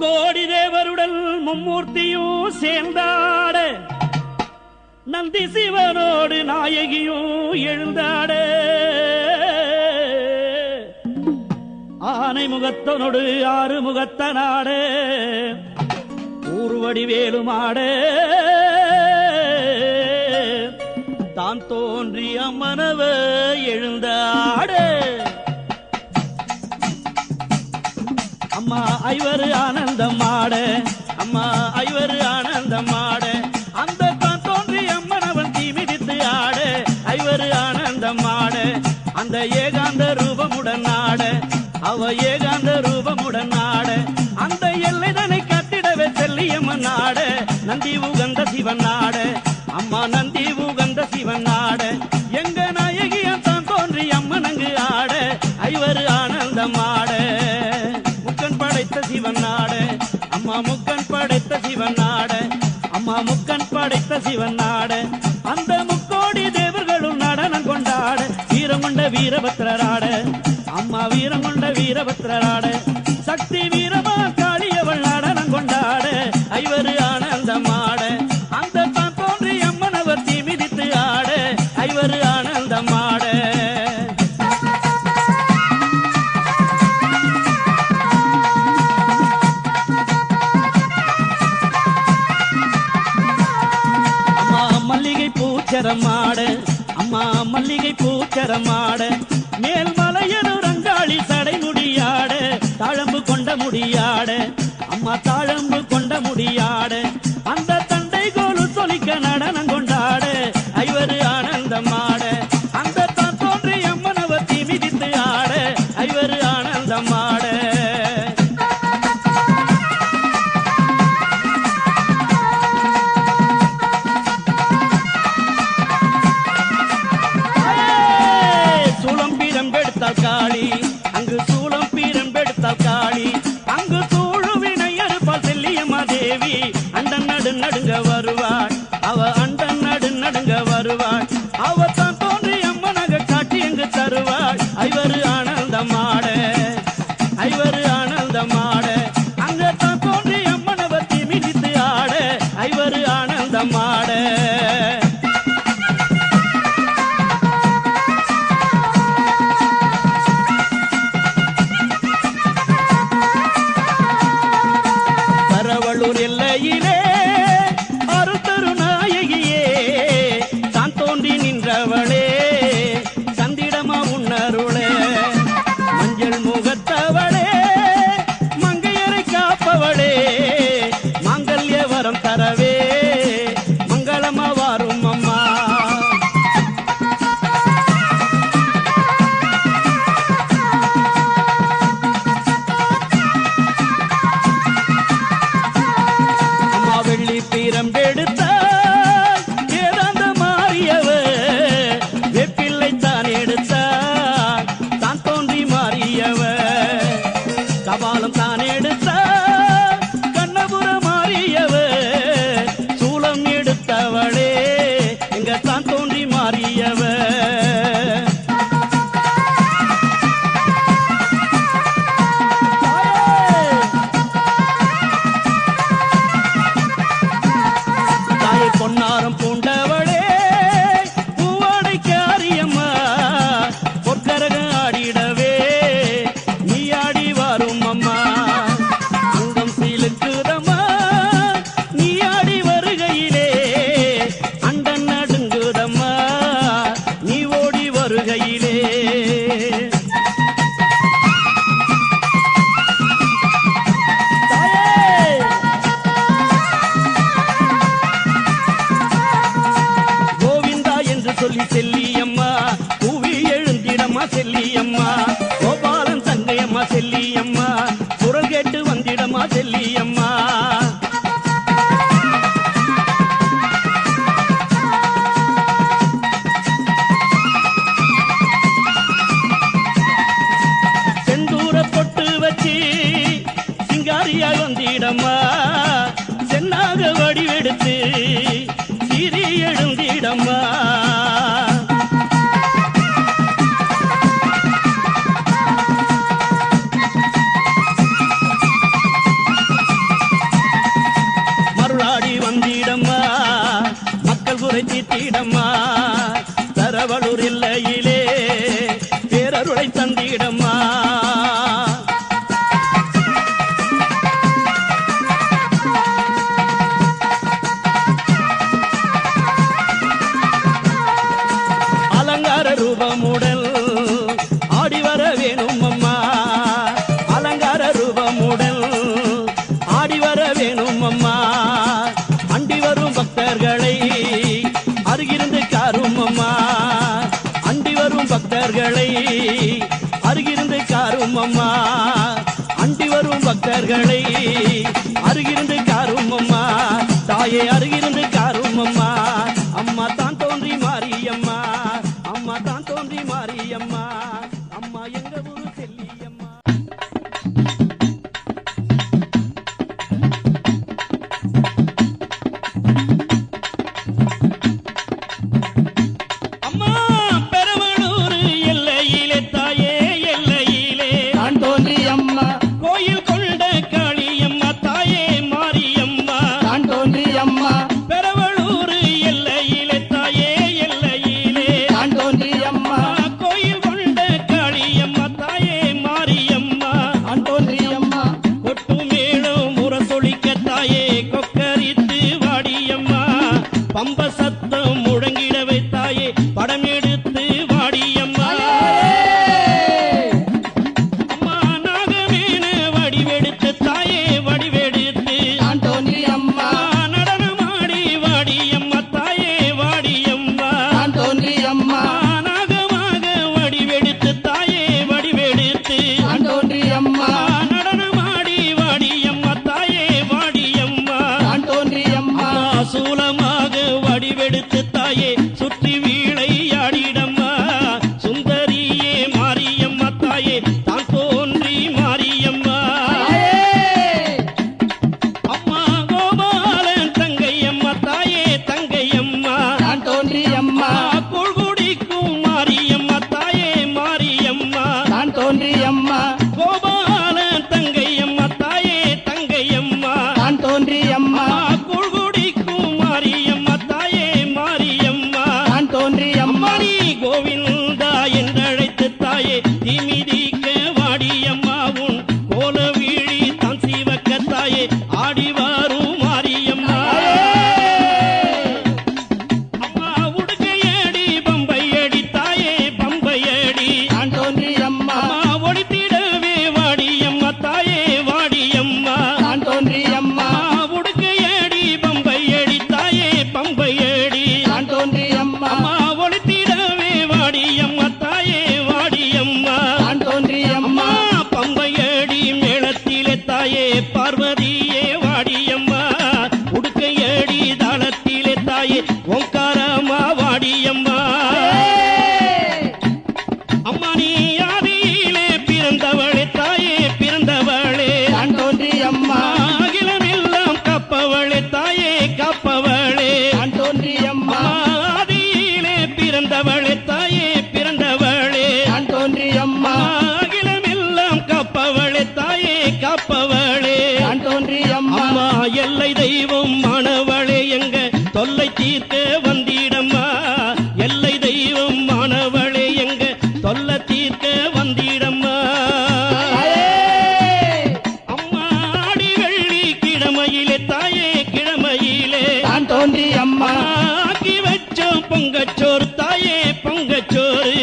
முக்கோடி தேவருடன் மும்மூர்த்தியும் சேர்ந்தாட. நந்தி சிவனோடு நாயகியும் எழுந்தாட. ஆனை முகத்தனோடு ஆறு முகத்தனாட. ஊர்வடி வேலுமாட. தான் தோன்றிய மனவ எழுந்தாடு. அம்மா ஐவர் ஆனந்தம் ஆட அம்மா ஐவர் ஆனந்தம் ஆட அந்த தான் தோன்றி அம்மன் அவன் தீமிதித்து ஆட. ஐவர் ஆனந்தம் ஆட அந்த ஏகாந்த ரூபமுடன் ஆட. அவ ஏகாந்த ரூபமுடன் ஆட. அந்த எல்லை தன்னை கட்டிடவே செல்லியம்மன் ஆட. நந்தி உகந்த சிவன் ஆட. அம்மா நந்தி உகந்த சிவன் பரசிவன் நாட அந்த முக்கோடி தேவர்களும் நடனம் கொண்டாட வீரம் கொண்ட வீரபத்திரராட அம்மா வீரம் கொண்ட வீரபத்திரராட கொண்ட முடியாட அம்மா தாழம்பு கொண்ட முடியாட வள்ளியம்மா செந்தூர பொட்டு வச்சு சிங்காரியா வந்திடம்மா. சென்னாக வடிவெடுத்து சிறி எழுந்திடம்மா. பக்தர்களை அருகிருந்து காரும் அம்மா அண்டி வரும் பக்தர்களை அருகிருந்து காரும் அம்மா தாயை அருகில் பாடியம்மா உடுக்கை ஏடி தாளத்திலே தாயே உன் சோறு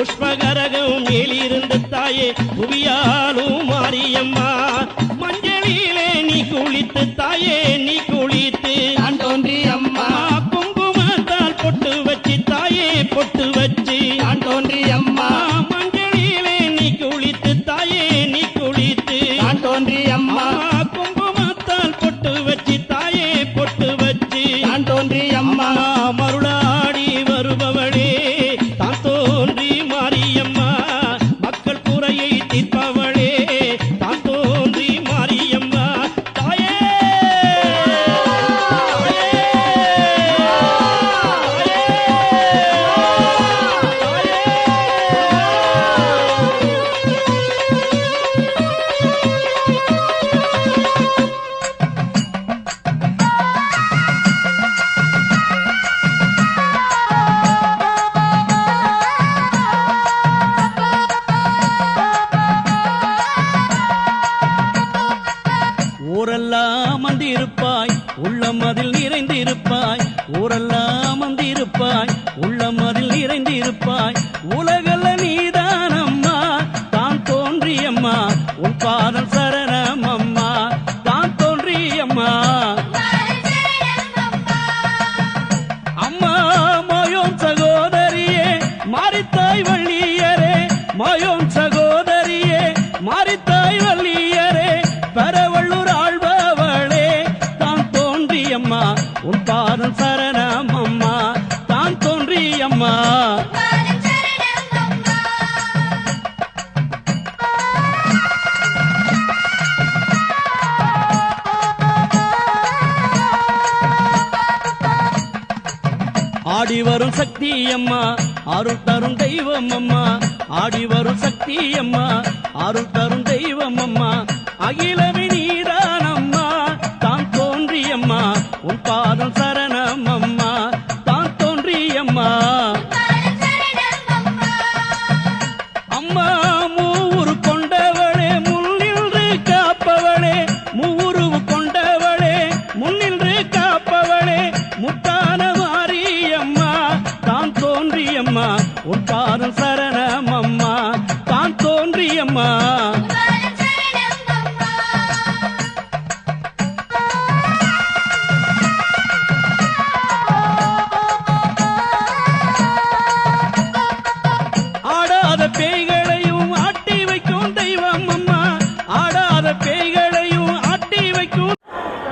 புஷ்பகரகம் மேலிருந்து தாயே புவியாலும் மாரியம்மா. மஞ்சளிலே நீ குளித்து தாயே நீ வரும் சக்தி அம்மா. அருள் தரும் தெய்வம் அம்மா. ஆடி வரும் சக்தி அம்மா. அருள் தரும் தெய்வம் அம்மா. அகிலவின்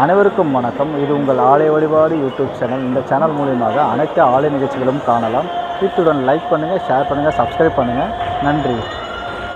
அனைவருக்கும் வணக்கம். இது உங்கள் ஆலய வழிபாடு யூடியூப் சேனல். இந்த சேனல் மூலியமாக அனைத்து ஆலய நிகழ்ச்சிகளும் காணலாம். இத்துடன் லைக் பண்ணுங்கள் ஷேர் பண்ணுங்கள் சப்ஸ்கிரைப் பண்ணுங்கள் நன்றி.